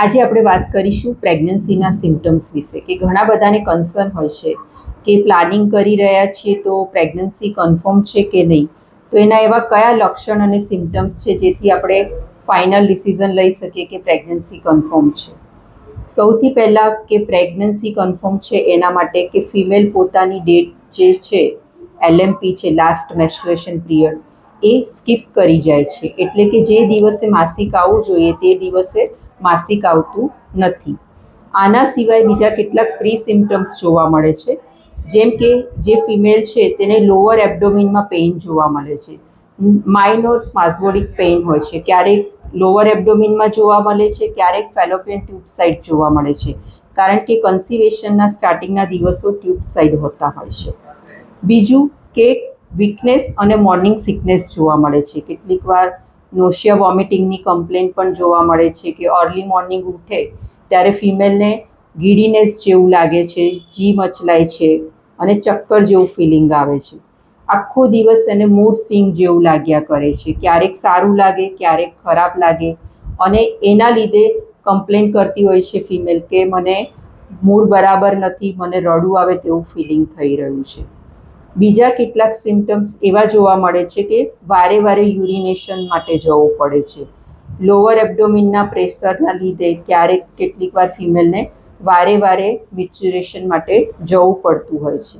આજે આપણે વાત કરીશું પ્રેગ્નન્સીના સિમ્ટમ્સ વિશે, કે ઘણા બધાને કન્સર્ન હોય છે કે પ્લાનિંગ કરી રહ્યા છીએ તો પ્રેગ્નન્સી કન્ફર્મ છે કે નહીં. તો એના એવા કયા લક્ષણ અને સિમ્ટમ્સ છે જેથી આપણે ફાઇનલ ડિસિઝન લઈ શકીએ કે પ્રેગ્નન્સી કન્ફર્મ છે? સૌથી પહેલાં કે પ્રેગ્નન્સી કન્ફર્મ છે એના માટે કે ફિમેલ પોતાની ડેટ જે છે એલએમપી છે લાસ્ટ મેસ્ટ્રુએશન પિરિયડ એ સ્કીપ કરી જાય છે. એટલે કે જે દિવસે માસિક આવવું જોઈએ તે દિવસે માસિક આવતું નથી. આના સિવાય બીજા કેટલાક પ્રી સિમ્ટમ્સ જોવા મળે છે. જેમ કે જે ફિમેલ છે તેને લોઅર એબડોમિનમાં પેઇન જોવા મળે છે. માઇનોર સ્માસ્બોડિક પેઇન હોય છે. ક્યારેક લોઅર એબડોમિનમાં જોવા મળે છે, ક્યારેક ફેલોપિયન ટ્યુબ સાઇડ જોવા મળે છે. કારણ કે કન્સિવેશનના સ્ટાર્ટિંગના દિવસો ટ્યુબ સાઇડ હોતા હોય છે. બીજું કે વીકનેસ અને મોર્નિંગ સિકનેસ જોવા મળે છે. કેટલીક વાર નોશિયા વોમિટિંગની કમ્પ્લેન પણ જોવા મળે છે કે અર્લી મોર્નિંગ ઉઠે ત્યારે ફિમેલને ગીડીનેસ જેવું લાગે છે, જી મચલાય છે અને ચક્કર જેવું ફિલિંગ આવે છે. આખો દિવસ એને મૂડ સ્વિંગ જેવું લાગ્યા કરે છે. ક્યારેક સારું લાગે, ક્યારેક ખરાબ લાગે અને એના લીધે કમ્પ્લેન કરતી હોય છે ફિમેલ કે મને મૂડ બરાબર નથી, મને રડવું આવે તેવું ફિલિંગ થઈ રહ્યું છે. બીજા કેટલાક સિમ્ટમ્સ એવા જોવા મળે છે કે વારે વારે યુરિનેશન માટે જવું પડે છે. લોઅર એબડોમિનના પ્રેશરના લીધે ક્યારેક કેટલીક વાર ફિમેલને વારે વારે મિચ્યુરેશન માટે જવું પડતું હોય છે.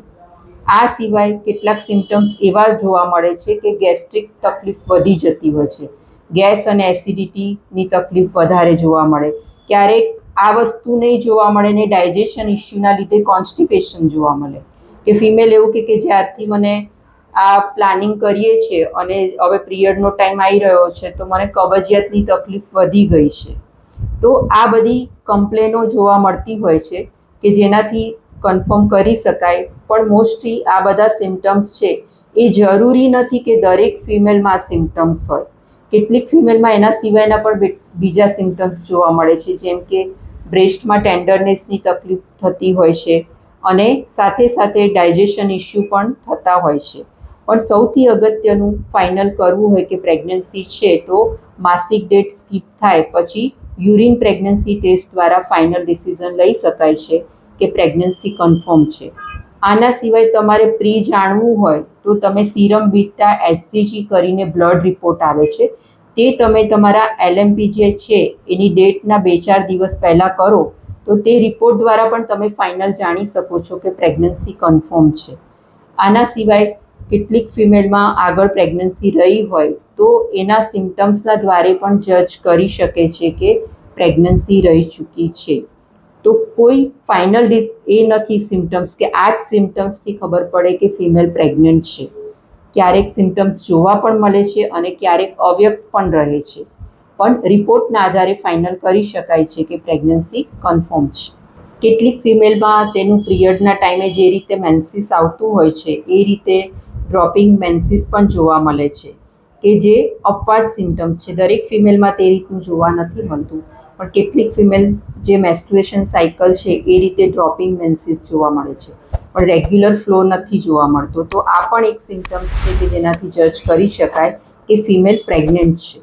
આ સિવાય કેટલાક સિમ્ટમ્સ એવા જોવા મળે છે કે ગેસ્ટ્રિક તકલીફ વધી જતી હોય છે. ગેસ અને એસિડિટીની તકલીફ વધારે જોવા મળે. ક્યારેક આ વસ્તુ નહીં જોવા મળે ને ડાયજેશન ઇસ્યુના લીધે કોન્સ્ટિપેશન જોવા મળે. કે ફિમેલ એવું કે કે જ્યારથી મને આ પ્લાનિંગ કરીએ છીએ અને હવે પિરિયડનો ટાઈમ આવી રહ્યો છે, તો મને કબજિયાતની તકલીફ વધી ગઈ છે. તો આ બધી કમ્પ્લેનો જોવા મળતી હોય છે કે જેનાથી કન્ફર્મ કરી શકાય, પણ મોસ્ટલી આ બધા સિમ્ટમ્સ છે એ જરૂરી નથી કે દરેક ફિમેલમાં સિમ્ટમ્સ હોય. કેટલીક ફિમેલમાં એના સિવાયના પણ બીજા સિમ્ટમ્સ જોવા મળે છે, જેમ કે બ્રેસ્ટમાં ટેન્ડરનેસની તકલીફ થતી હોય છે અને સાથે સાથે ડાયજેશન ઇસ્યુ પણ થતા હોય છે. પણ સૌથી અગત્યનું ફાઇનલ કરવું હોય કે પ્રેગ્નન્સી છે તો માસિક ડેટ સ્કીપ થાય પછી યુરિન પ્રેગ્નન્સી ટેસ્ટ દ્વારા ફાઇનલ ડિસિઝન લઈ શકાય છે કે પ્રેગ્નન્સી કન્ફર્મ છે. આના સિવાય તમારે પ્રી જાણવું હોય તો તમે સીરમ બીટા એસજીજી કરીને બ્લડ રિપોર્ટ આવે છે. તે તમે તમારા એલએમપી જે છે, એની ડેટના બે ચાર દિવસ પહેલાં કરો તો તે રિપોર્ટ દ્વારા પણ તમે ફાઇનલ જાણી શકો છો કે પ્રેગ્નન્સી કન્ફર્મ છે. આના સિવાય કેટલીક ફિમેલમાં આગળ પ્રેગ્નન્સી રહી હોય તો એના સિમ્ટમ્સના દ્વારે પણ જજ કરી શકે છે કે પ્રેગ્નન્સી રહી ચૂકી છે. તો કોઈ ફાઇનલ એ નથી સિમ્ટમ્સ કે આ જ સિમ્ટમ્સથી ખબર પડે કે ફિમેલ પ્રેગ્નન્ટ છે. ક્યારેક સિમ્ટમ્સ જોવા પણ મળે છે અને ક્યારેક અવ્યક્ત પણ રહે છે. પણ રિપોર્ટના આધારે ફાઇનલ કરી શકાય છે કે પ્રેગ્નન્સી કન્ફર્મ છે. કેટલીક ફિમેલમાં તેનું પિરિયડના ટાઈમે જે રીતે મેન્સિસ આવતું હોય છે, એ રીતે ડ્રોપિંગ મેન્સિસ પણ જોવા મળે છે કે જે અપવાદ સિમ્ટમ્સ છે. દરેક ફિમેલમાં તે રીતનું જોવા નથી મળતું, પણ કેટલીક ફિમેલ જે મેસ્ટ્રુએશન સાયકલ છે, એ રીતે ડ્રોપિંગ મેન્સિસ જોવા મળે છે, પણ રેગ્યુલર ફ્લો નથી જોવા મળતો. તો આ પણ એક સિમ્ટમ્સ છે કે જેનાથી જજ કરી શકાય કે ફિમેલ પ્રેગ્નન્ટ છે.